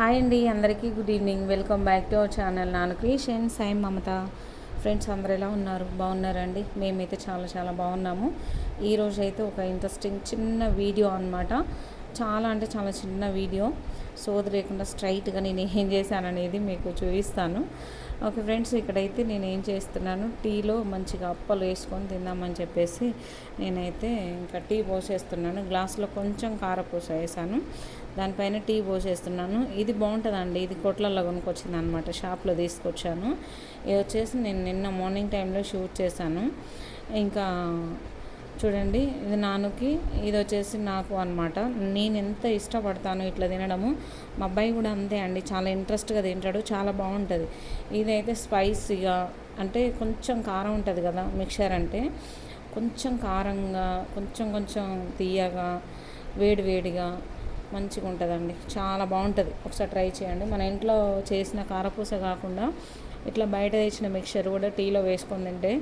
Hi అండి అందరికీ good evening. Welcome back to our channel నాను క్రియేషన్ సైమ్ మమత. ఫ్రెండ్స్ అందరు ఎలా ఉన్నారు? బాగున్నారండి? మేమైతే చాలా చాలా బాగున్నాము. ఈరోజైతే ఒక ఇంట్రెస్టింగ్ చిన్న వీడియో అనమాట చాలా అంటే చాలా చిన్న వీడియో. సోది లేకుండా స్ట్రైట్గా నేను ఏం చేశాననేది మీకు చూపిస్తాను. ఓకే ఫ్రెండ్స్ ఇక్కడైతే నేను ఏం చేస్తున్నాను టీలో మంచిగా అప్పలు వేసుకొని తిందామని చెప్పేసి నేనైతే ఇంకా టీ పోసేస్తున్నాను. గ్లాస్లో కొంచెం కారపూస వేసాను. దానిపైన టీ పోసేస్తున్నాను. ఇది బాగుంటుందండి. ఇది కొట్లలో కొనుక్కొచ్చింది అనమాట షాప్లో తీసుకొచ్చాను. ఇది వచ్చేసి నేను నిన్న మార్నింగ్ టైంలో షూట్ చేశాను. ఇంకా చూడండి ఇది నాన్నకి ఇది వచ్చేసి నాకు అనమాట నేను ఎంత ఇష్టపడతాను ఇట్లా తినడము మా అబ్బాయి కూడా అంతే అండి చాలా ఇంట్రెస్ట్గా తింటాడు చాలా బాగుంటుంది. ఇదైతే స్పైసీగా అంటే కొంచెం కారం ఉంటుంది కదా మిక్చర్ అంటే కొంచెం కారంగా కొంచెం కొంచెం తీయగా వేడి వేడిగా మంచిగా ఉంటుందండి చాలా బాగుంటుంది. ఒకసారి ట్రై చేయండి. మన ఇంట్లో చేసిన కారపూస కాకుండా ఇట్లా బయట తెచ్చిన మిక్చర్ కూడా టీలో వేసుకొని తింటే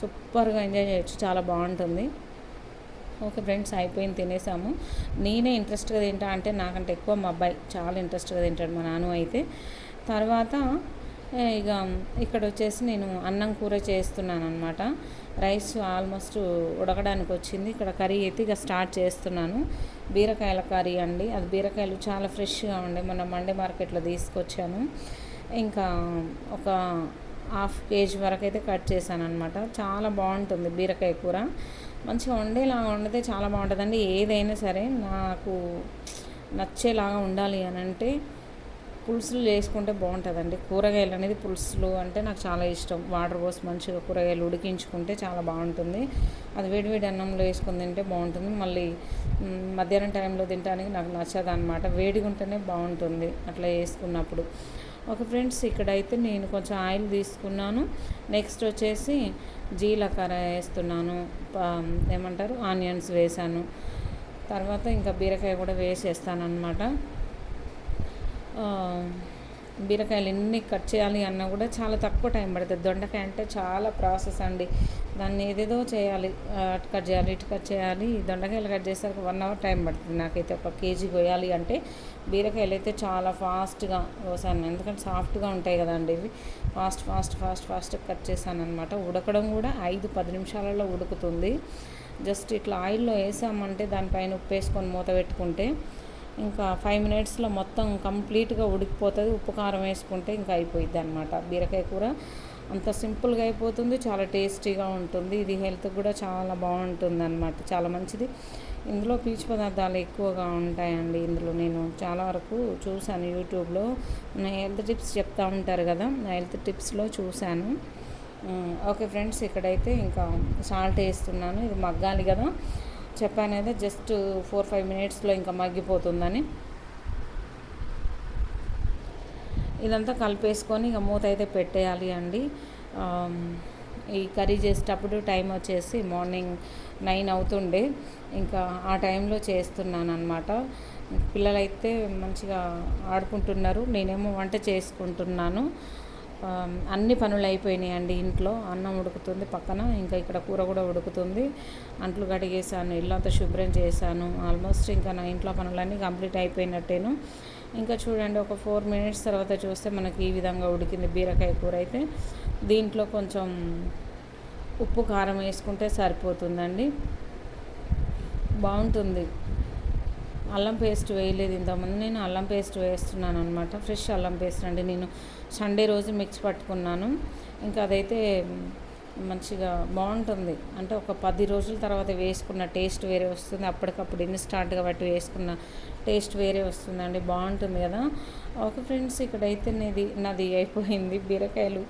సూపర్గా ఎంజాయ్ చేయొచ్చు. చాలా బాగుంటుంది. ఓకే ఫ్రెండ్స్ అయిపోయింది. తినేసాము. నేనే ఇంట్రెస్ట్గా తింటా అంటే నాకంటే ఎక్కువ మా అబ్బాయి చాలా ఇంట్రెస్ట్గా తింటాడు మా నాన్న అయితే. తర్వాత ఇక ఇక్కడ వచ్చేసి నేను అన్నం కూర చేస్తున్నాను అనమాట రైస్ ఆల్మోస్ట్ ఉడకడానికి వచ్చింది. ఇక్కడ కర్రీ అయితే ఇక స్టార్ట్ చేస్తున్నాను. బీరకాయల కర్రీ అండి. అది బీరకాయలు చాలా ఫ్రెష్గా ఉండే. మన మండే మార్కెట్లో తీసుకొచ్చాను ఇంకా ఒక హాఫ్ కేజీ వరకు అయితే కట్ చేశాను అనమాట చాలా బాగుంటుంది బీరకాయ కూర. మంచిగా వండేలాగా వండితే చాలా బాగుంటుందండి. ఏదైనా సరే నాకు నచ్చేలాగా ఉండాలి అని అంటే పులుసులు వేసుకుంటే బాగుంటుందండి. కూరగాయలు అనేది పులుసులు అంటే నాకు చాలా ఇష్టం. వాటర్ పోసి మంచిగా కూరగాయలు ఉడికించుకుంటే చాలా బాగుంటుంది. అది వేడివేడి అన్నంలో వేసుకుని తింటే బాగుంటుంది. మళ్ళీ మధ్యాహ్నం టైంలో తినడానికి నాకు నచ్చదు అనమాట వేడిగా ఉంటేనే బాగుంటుంది అట్లా వేసుకున్నప్పుడు ఒక ఫ్రెండ్స్ ఇక్కడైతే నేను కొంచెం ఆయిల్ తీసుకున్నాను. నెక్స్ట్ వచ్చేసి జీలకర్ర వేస్తున్నాను. ఏమంటారు? ఆనియన్స్ వేసాను తర్వాత ఇంకా బీరకాయ కూడా వేసేస్తాను అనమాట బీరకాయలు ఎన్ని కట్ చేయాలి అన్నా కూడా చాలా తక్కువ టైం పడుతుంది. దొండకాయ అంటే చాలా ప్రాసెస్ అండి. దాన్ని ఏదేదో చేయాలి అటు కట్ చేయాలి ఇటు కట్ చేయాలి. దొండకాయలు కట్ చేసేసరికి వన్ అవర్ టైం పడుతుంది. నాకైతే ఒక కేజీ కొయ్యాలి అంటే బీరకాయలు అయితే చాలా ఫాస్ట్గా కోసాను. ఎందుకంటే సాఫ్ట్గా ఉంటాయి కదండి ఇవి. Fast fast fast fast cut చేశాను అనమాట ఉడకడం కూడా ఐదు పది నిమిషాలలో ఉడుకుతుంది. జస్ట్ ఇట్లా ఆయిల్లో వేసామంటే దానిపైన ఉప్పు వేసుకొని మూత పెట్టుకుంటే ఇంకా ఫైవ్ మినిట్స్లో మొత్తం కంప్లీట్గా ఉడికిపోతుంది. ఉప్పు కారం వేసుకుంటే ఇంకా అయిపోయిద్ది అనమాట బీరకాయ కూర అంత సింపుల్గా అయిపోతుంది. చాలా టేస్టీగా ఉంటుంది. ఇది హెల్త్ కూడా చాలా బాగుంటుంది అనమాట చాలా మంచిది. ఇందులో పీచు పదార్థాలు ఎక్కువగా ఉంటాయండి ఇందులో. నేను చాలా వరకు చూశాను యూట్యూబ్లో. నా హెల్త్ టిప్స్ చెప్తా ఉంటారు కదా? నా హెల్త్ టిప్స్లో చూశాను. ఓకే ఫ్రెండ్స్ ఇక్కడైతే ఇంకా సాల్ట్ వేస్తున్నాను. ఇది మగ్గాలి కదా? చెప్పాను కదా జస్ట్ ఫోర్ ఫైవ్ మినిట్స్లో ఇంకా మగ్గిపోతుందని. ఇదంతా కలిపేసుకొని ఇక మూత అయితే పెట్టేయాలి అండి. ఈ కర్రీ చేసేటప్పుడు టైం వచ్చేసి మార్నింగ్ నైన్ అవుతుండే. ఇంకా ఆ టైంలో చేస్తున్నాను అనమాట పిల్లలైతే మంచిగా ఆడుకుంటున్నారు. నేనేమో వంట చేసుకుంటున్నాను. అన్ని పనులు అయిపోయినాయండి ఇంట్లో. అన్నం ఉడుకుతుంది పక్కన ఇంకా ఇక్కడ కూర కూడా ఉడుకుతుంది. అంట్లు కడిగేసాను ఇల్లు అంతా శుభ్రం చేశాను. ఆల్మోస్ట్ ఇంకా నా ఇంట్లో పనులన్నీ కంప్లీట్ అయిపోయినట్టేను. ఇంకా చూడండి ఒక ఫోర్ మినిట్స్ తర్వాత చూస్తే మనకి ఈ విధంగా ఉడికింది బీరకాయ కూర అయితే. దీంట్లో కొంచెం ఉప్పు కారం వేసుకుంటే సరిపోతుందండి. బాగుంటుంది. అల్లం పేస్ట్ వేయలేదు ఇంతకుముందు. నేను అల్లం పేస్ట్ వేస్తున్నాను అనమాట ఫ్రెష్ అల్లం పేస్ట్ అండి. నేను సండే రోజు మిక్స్ పట్టుకున్నాను. ఇంకా అదైతే మంచిగా బాగుంటుంది. అంటే ఒక పది రోజుల తర్వాత వేసుకున్న టేస్ట్ వేరే వస్తుంది. అప్పటికప్పుడు ఇన్స్టాంట్గా బట్టి వేసుకున్న టేస్ట్ వేరే వస్తుందండి. బాగుంటుంది కదా. ఒక ఫ్రెండ్స్ ఇక్కడైతే నేది నాది అయిపోయింది. బీరకాయలు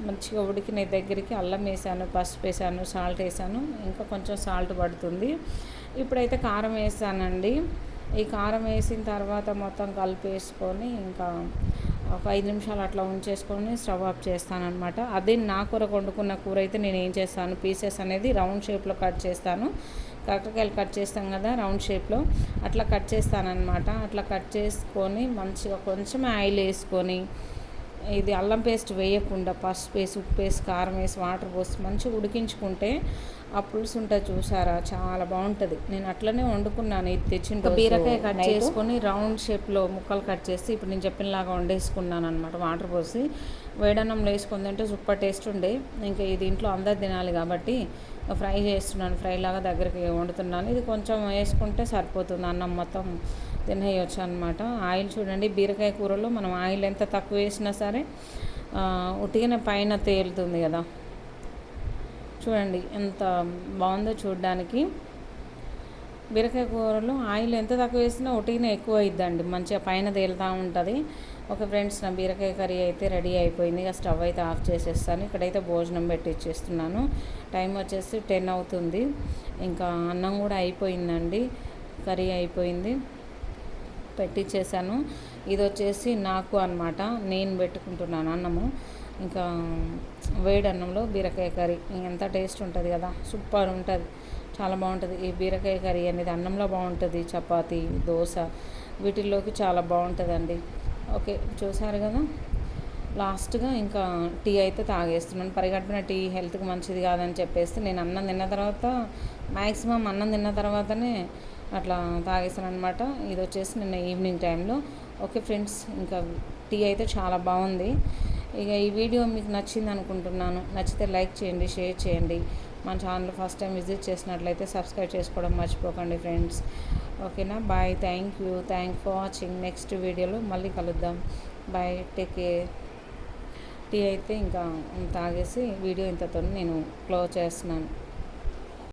మంచిగా ఉడికిన దగ్గరికి అల్లం వేసాను పసుపు వేసాను సాల్ట్ వేసాను. ఇంకా కొంచెం సాల్ట్ పడుతుంది. ఇప్పుడైతే కారం వేసానండి. ఈ కారం వేసిన తర్వాత మొత్తం కలిపేసుకొని ఇంకా ఒక ఐదు నిమిషాలు అట్లా ఉంచేసుకొని స్టవ్ ఆఫ్ చేస్తానమాట అదే నా కూర వండుకున్న కూర అయితే నేను ఏం చేస్తాను పీసెస్ అనేది రౌండ్ షేప్లో కట్ చేస్తాను. కాకరకాయలు కట్ చేస్తాం కదా రౌండ్ షేప్లో అట్లా కట్ చేస్తానమాట అట్లా కట్ చేసుకొని మంచిగా కొంచెం ఆయిల్ వేసుకొని ఇది అల్లం పేస్ట్ వేయకుండా పసుపు వేసి ఉప్పు వేసి కారం వేసి వాటర్ పోసి మంచిగా ఉడికించుకుంటే ఆ పులుసు ఉంటుంది చూసారా? చాలా బాగుంటుంది. నేను అట్లనే వండుకున్నాను ఇది తెచ్చిన బీరకాయ కట్ చేసుకొని రౌండ్ షేప్లో ముక్కలు కట్ చేసి ఇప్పుడు నేను చెప్పినలాగా వండేసుకున్నాను అనమాట వాటర్ పోసి. వేడన్నంలో వేసుకొని తింటే సూపర్ టేస్ట్ ఉండే. ఇంకా ఇది ఇంట్లో అందరు తినాలి కాబట్టి ఫ్రై చేస్తున్నాను ఫ్రై లాగా దగ్గరికి వండుతున్నాను. ఇది కొంచెం వేసుకుంటే సరిపోతుంది అన్నం మొత్తం తినేయచ్చు అనమాట ఆయిల్ చూడండి బీరకాయ కూరలో మనం ఆయిల్ ఎంత తక్కువ వేసినా సరే ఉట్టిగానే పైన తేలుతుంది కదా. చూడండి ఎంత బాగుందో చూడడానికి. బీరకాయ కూరలో ఆయిల్ ఎంత తక్కువ వేసినా ఒకటినే ఎక్కువ అయిద్దండి మంచిగా పైన తేలుతూ ఉంటుంది. ఒక ఫ్రెండ్స్ నా బీరకాయ కర్రీ అయితే రెడీ అయిపోయింది ఇక స్టవ్ అయితే ఆఫ్ చేసేస్తాను. ఇక్కడైతే భోజనం పెట్టి ఇచ్చేస్తున్నాను టైం వచ్చేసి టెన్ అవుతుంది. ఇంకా అన్నం కూడా అయిపోయిందండి కర్రీ అయిపోయింది పెట్టించేసాను ఇది వచ్చేసి నాకు అనమాట నేను పెట్టుకుంటున్నాను అన్నము. ఇంకా వేడి అన్నంలో బీరకాయ కర్రీ. ఎంత టేస్ట్ ఉంటుంది కదా. సూపర్ ఉంటుంది. చాలా బాగుంటుంది. ఈ బీరకాయ కర్రీ అనేది అన్నంలో బాగుంటుంది. చపాతి దోశ వీటిల్లోకి చాలా బాగుంటుందండి. ఓకే చూసారు కదా. లాస్ట్గా ఇంకా టీ అయితే తాగేస్తున్నాను. పరిగెట్టిన టీ హెల్త్కి మంచిది కాదని చెప్పేసి నేను అన్నం తిన్న తర్వాత మ్యాక్సిమం అన్నం తిన్న తర్వాతనే అట్లా తాగేసాను అనమాట ఇది వచ్చేసి నిన్న ఈవినింగ్ టైంలో. ఓకే ఫ్రెండ్స్ ఇంకా టీ అయితే చాలా బాగుంది. ఇక ఈ వీడియో మీకు నచ్చింది అనుకుంటున్నాను. నచ్చితే లైక్ చేయండి షేర్ చేయండి. మన ఛానల్ ఫస్ట్ టైం విజిట్ చేసినట్లయితే సబ్స్క్రైబ్ చేసుకోవడం మర్చిపోకండి ఫ్రెండ్స్. ఓకేనా? Bye. Thank you. Thank for watching. Next వీడియోలో మళ్ళీ కలుద్దాం. బాయ్. Take care. టీ అయితే ఇంకా తాగేసి వీడియో ఇంతతో నేను క్లోజ్ చేస్తున్నాను.